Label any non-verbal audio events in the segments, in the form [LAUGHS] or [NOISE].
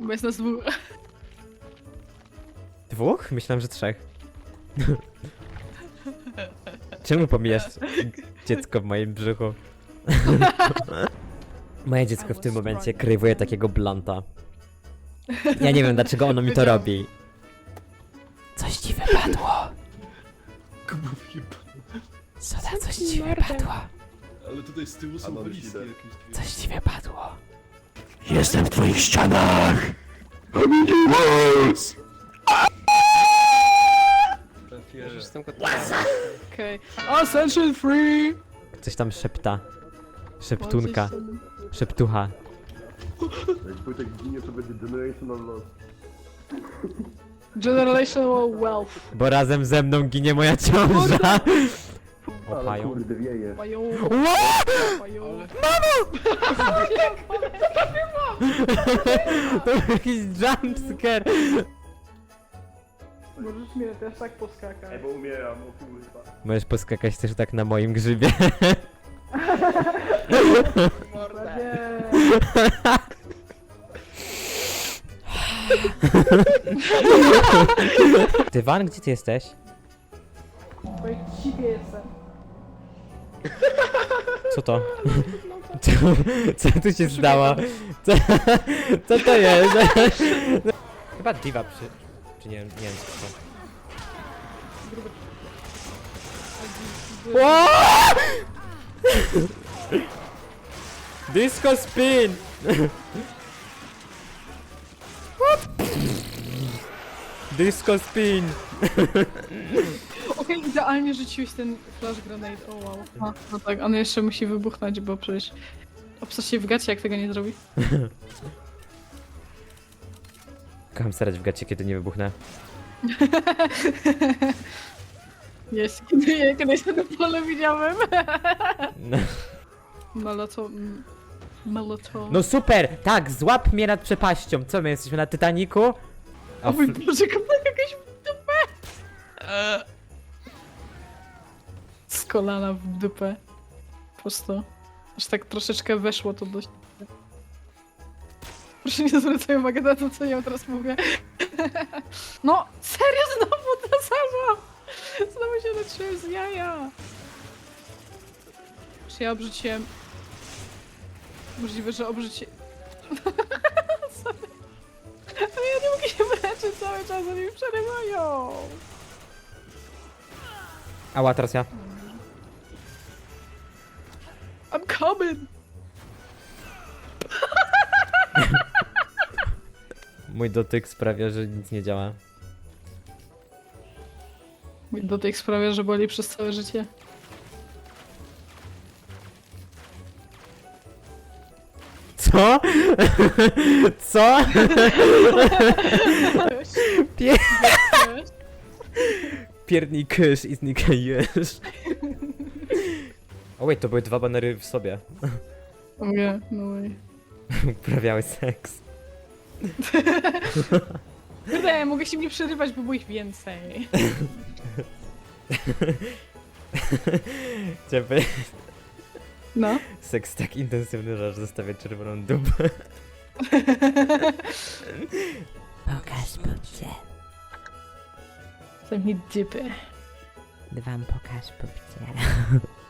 Bo jest nas dwóch. Dwóch? Myślałem, że trzech. Czemu pomijasz dziecko w moim brzuchu? Moje dziecko w tym momencie krywuje takiego blanta. Ja nie wiem, dlaczego ono mi to robi. Coś ci wypadło. Soda, coś ci wypadło. Ale tutaj z tyłu są walizki jakieś. Coś ci wypadło. Jestem w twoich ścianach! Jestem kot... Okej. Ascension free! Coś tam szepta. Szeptunka. Szeptucha. Jak Wojtek ginie, to będzie generational loss. Generational wealth. Bo razem ze mną ginie moja ciąża. O, Ale pająk. kurde wieje. Pają. Pają. [LAUGHS] To był jakiś jumpscare. Możesz mnie też tak poskakać. Ej, bo umieram, o kurwa. Możesz poskakać też tak na moim grzybie. Nie. Ty Van, gdzie ty jesteś? Bo jak jestem. [LAUGHS] Co to? [LAUGHS] Co, co tu się stało? Co, co to jest? [LAUGHS] Chyba diva przy... Czy nie, nie wiem co to. Ło! Disco spin! Disco spin! Okej, idealnie rzuciłeś ten flash grenade. O wow. A, no tak, on jeszcze musi wybuchnąć, bo przecież obsać się w gacie, jak tego nie zrobi. [LAUGHS] Kocham serać w gacie, kiedy nie wybuchnę. [LAUGHS] Jest, kiedy kiedyś na pole widziałem. No. [LAUGHS] Maloto... Maloto... no super! Tak, złap mnie nad przepaścią. Co my jesteśmy na Titaniku? A O mój fl- Boże, kopnę jakaś w dupę! Eee. Kolana w dupę. Po prostu. Aż tak troszeczkę weszło to dość. Proszę nie zwracaj uwagi na to, co ja teraz mówię. [LAUGHS] No, serio znowu ta sama! Znowu się naczyłem z jaja. Czy ja obrzuciłem... Możliwe, że obrzucie... [LAUGHS] Sorry. Ale ja nie mogę się wyleczyć cały czas, oni mi przerywają. Ała, teraz ja. Coming! Mój dotyk sprawia, że nic nie działa. Mój dotyk sprawia, że boli przez całe życie. Co? Co? Pie- Pierdnij kysz i znikajesz. O wait, to były dwa banery w sobie. Nie, no way. [LAUGHS] Uprawiały seks. Kurde, mogę się nie przerywać, bo było ich więcej. [LAUGHS] Chciałem powiedzieć, No. seks tak intensywny, że aż zostawia czerwoną dupę. Pokaż pupcie. Zamknij dupę. Wam pokaż pupcie.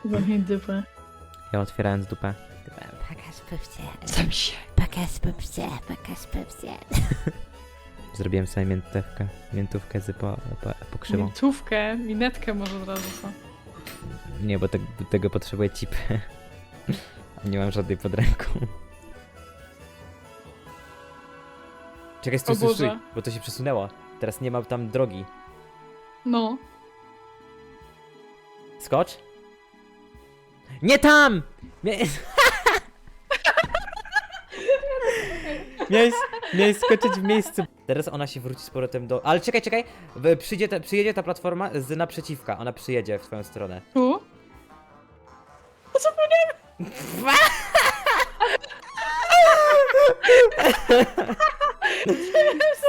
Zamknij dupę. Ja otwierając dupę. Pokaż pupcie, Sam się. pokaż pupcie, pokaż pupcie. [LAUGHS] Zrobiłem sobie miętówkę. Miętówkę z po, po, pokrzywą. Miętówkę, minetkę może od razu, co? Nie, bo te, tego potrzebuję cipy. A nie mam żadnej pod ręką. Czekaj, stój, stój, stój, bo to się przesunęło. Teraz nie ma tam drogi. No. Skocz? Nie tam! Mia... miałeś, miałeś skoczyć w miejscu. Teraz ona się wróci z powrotem do... Ale czekaj, czekaj! W- Przyjdzie ta, przyjedzie ta platforma z naprzeciwka. Ona przyjedzie w twoją stronę. Tu? [LAUGHS]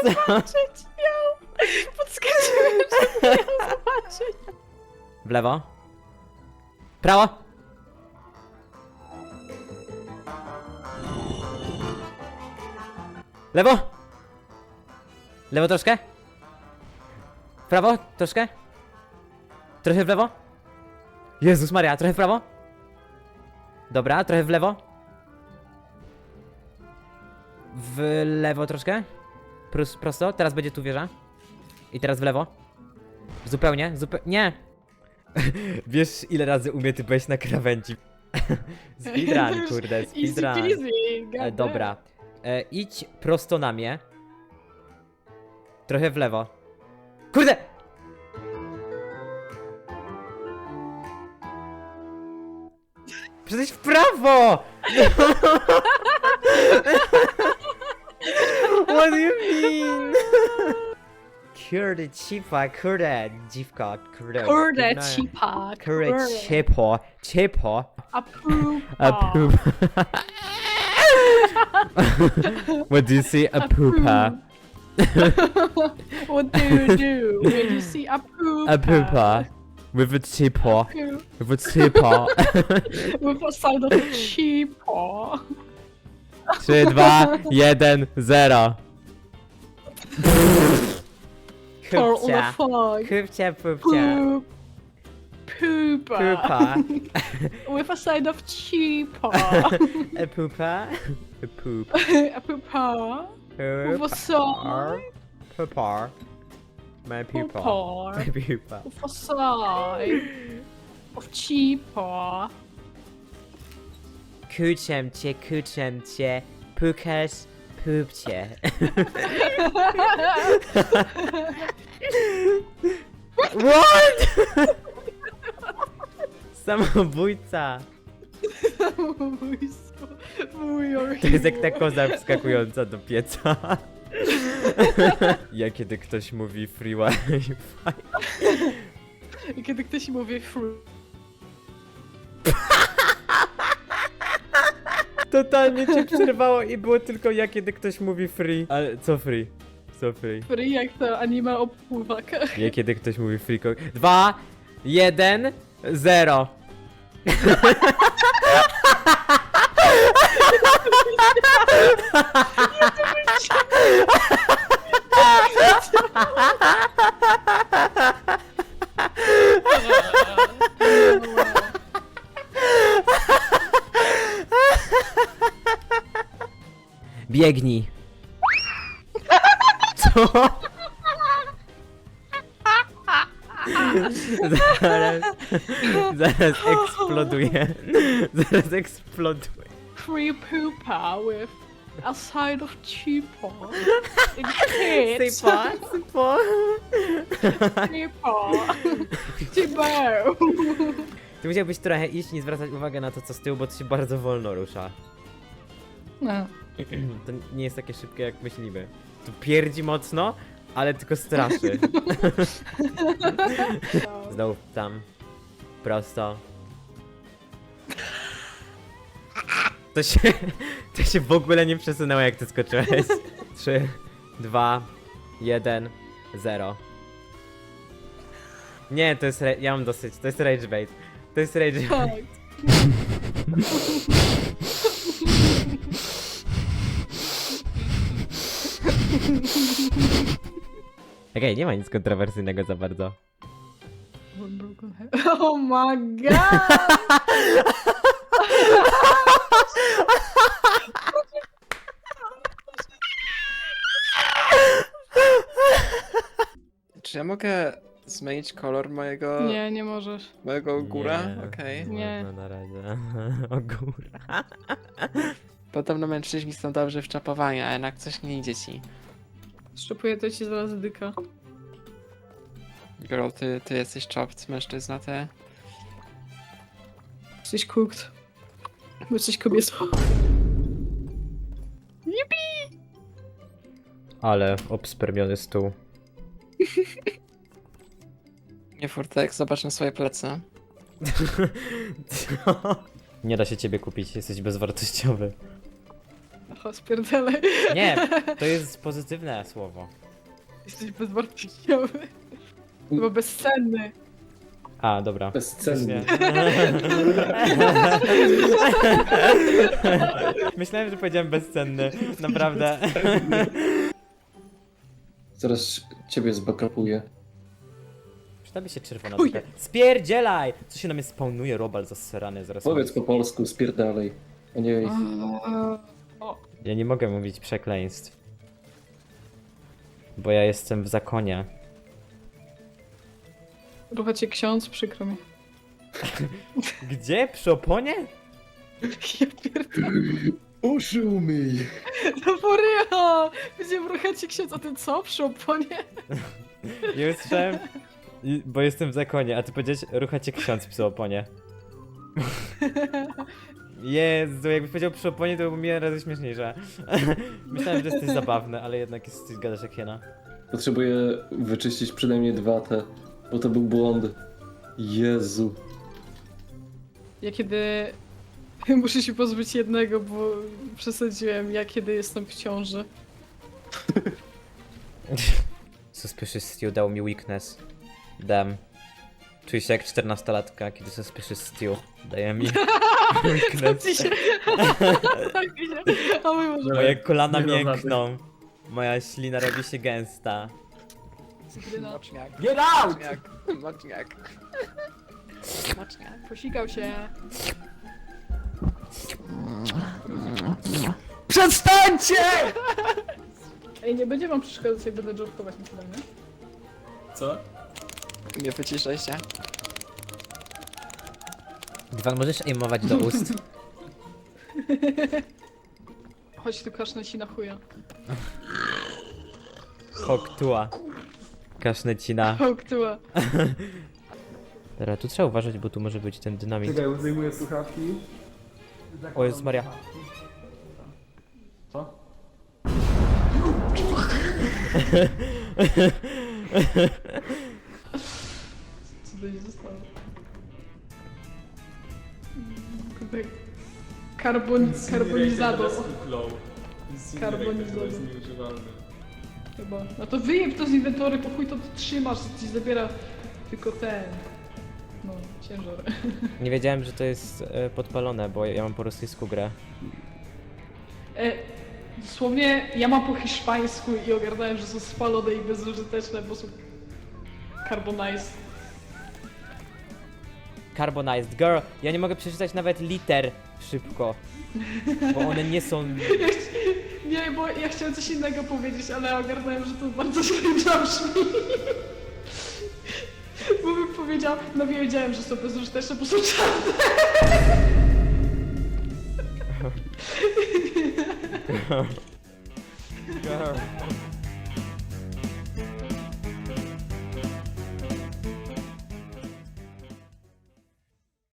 Zobaczyć ją! Podskoczyłem, żeby ją zobaczyć. W lewo. Prawo. Lewo. Lewo troszkę? W prawo? Troszkę? Trochę w lewo? Jezus Maria, trochę w prawo? Dobra, trochę w lewo? W lewo troszkę? Prus, prosto? Teraz będzie tu wieża. I teraz w lewo. Zupełnie, zupełnie. Nie! [LAUGHS] Wiesz, ile razy umie ty byłeś na krawędzi? [LAUGHS] speedrun, kurde, Easy speedrun. peasy, E, goddamn. dobra. E, idź prosto na mnie. Trochę w lewo. Kurde! Przecież w prawo! [LAUGHS] What do you mean? Kurde, cipa, kurde, dziwka, kurde. Kurde, no. cipa. Kurde, cipo, cipo. A poop. A poop. [LAUGHS] what do you see? A poopa. [LAUGHS] What do you do when you see a poop? A poopa. With a tipo. With a tipo. [LAUGHS] With a side of a cheapo. 3, 2, 1, 0. For all Kupcia. Kupcia, pupcia. Poop. Poopa. Poopa. [LAUGHS] With a side of cheapo. A poopa. A poop. [LAUGHS] a poopa. With a Poopa. side. Poopa. My pupa. Poopa. My pupa. With a side of cheapo. Kuczem cię, kuczem cię. Pukasz, pupcie. [LAUGHS] What? Samobójca. Samobójstwo. Mój To jest jak ta koza wskakująca do pieca. Ja kiedy ktoś mówi free wifi. I kiedy ktoś mówi free. Totalnie cię przerwało i było tylko ja kiedy ktoś mówi free. Ale co free? Co free? Free jak to anime o pływakach. Ja kiedy ktoś mówi free ko- Dwa, jeden, zero. Biegnij. Co? Zaraz, zaraz eksploduje. Zaraz eksploduje. Free poopa with a side of kids. Sypa, sypa. Cheapo. Cheapo. Ty musiałbyś trochę iść, nie zwracać uwagi na to, co z tyłu, bo to się bardzo wolno rusza. No. To nie jest takie szybkie, jak myślimy. To pierdzi mocno, ale tylko straszy. [LAUGHS] Znowu tam. Prosto. To się, to się w ogóle nie przesunęło, jak ty skoczyłeś. 3, 2, 1, 0. Nie, to jest. ra- Ja mam dosyć. To jest rage bait. To jest rage bait. Tak. [LAUGHS] Okej, nie ma nic kontrowersyjnego za bardzo. [LAUGHS] Oh my god! [LAUGHS] Czy ja mogę zmienić kolor mojego, Nie, nie możesz. mojego góra? Nie, Okej. Nie. No na razie. [LAUGHS] O góra. Podobno mężczyźni są dobrzy w czapowaniu, a jednak coś nie idzie ci. Szczepuję to ci zaraz dyka. Girl, ty, ty jesteś chopped, mężczyzna, ty. Jesteś cooked. Bo jesteś kobietą. Ale obspermiony stół. Nie furtek, zobacz na swoje plecy. [LAUGHS] Nie da się ciebie kupić, jesteś bezwartościowy. Aha, spierdalaj. Nie, [LAUGHS] to jest pozytywne słowo. Jesteś bezwartościowy. Bo bezcenny. A, dobra. Bezcenny. Myślałem, że powiedziałem bezcenny. Naprawdę. Zaraz ciebie zbakapuję. Przydałaby się czerwona Chuj. taka. Spierdzielaj! Co się na mnie spawnuje, robal zasrany, zaraz. Powiedz po polsku, spierdalej. A nie, Eee, Ja nie mogę mówić przekleństw. Bo ja jestem w zakonie. Rucha cię ksiądz, przykro mi. [LAUGHS] Gdzie? Przy oponie? [LAUGHS] Ja pierdolę. Uszy umyj! [LAUGHS] No Borea! Będziemy ruchać cię ksiądz, a ty co? Przy oponie? Ja usłyszałem, i- bo jestem w zakonie, a ty powiedziałeś, rucha cię ksiądz przy oponie. Jezu, jakbyś powiedział przy oponie, to by mnie razy śmieszniejsze. [LAUGHS] Myślałem, że jesteś zabawny, ale jednak jesteś, gadasz jak hiena. Potrzebuję wyczyścić przynajmniej dwa te, bo to był błąd. Jezu. Ja kiedy... [LAUGHS] Muszę się pozbyć jednego, bo przesadziłem. Ja kiedy jestem w ciąży. [LAUGHS] Suspicious Stew dał mi weakness. Dam. Czuję się jak 14-latka, kiedy Suspicious Stew daje mi [LAUGHS] weakness. ci się... [LAUGHS] tak mi się... A mój Boże. Moje kolana Nie miękną. Moja ślina robi się gęsta. Moczniak. Get out! Moczniak. Moczniak. Moczniak. Posikał się. Przestańcie! Ej, nie będzie wam przeszkadzać, jak będę dżurkować na chwilę, nie? Co? Nie wyciszaj się. Dywan, możesz aimować do ust? [LAUGHS] Chodź tu kaszne ci na chuja. Hoktua. Kasznecina. Hołktyła. [LAUGHS] Dobra, tu trzeba uważać, bo tu może być ten dynamit. Czekaj, zdejmuję słuchawki. O Jezus Maria. Co? [LAUGHS] Co to się zostało? Kurde. Karbon... Karbonizado. Karbonizado. jest nieużywalny. Chyba. No to wyjeb to z inwentory, po chuj to ty trzymasz, ci zabiera tylko ten. No, ciężar. Nie wiedziałem, że to jest e, podpalone, bo ja mam po rosyjsku grę. E, dosłownie ja mam po hiszpańsku i ogarnąłem, że są spalone i bezużyteczne, bo są carbonized. Carbonized Girl. Ja nie mogę przeczytać nawet liter szybko. Bo one nie są... [LAUGHS] Ja chci- Nie, bo ja chciałem coś innego powiedzieć, ale ogarnąłem, że to bardzo [LAUGHS] źle brzmi. Bo bym powiedział, no wiedziałem, że są bezużyteczne, bo są czarne. Girl. [LAUGHS]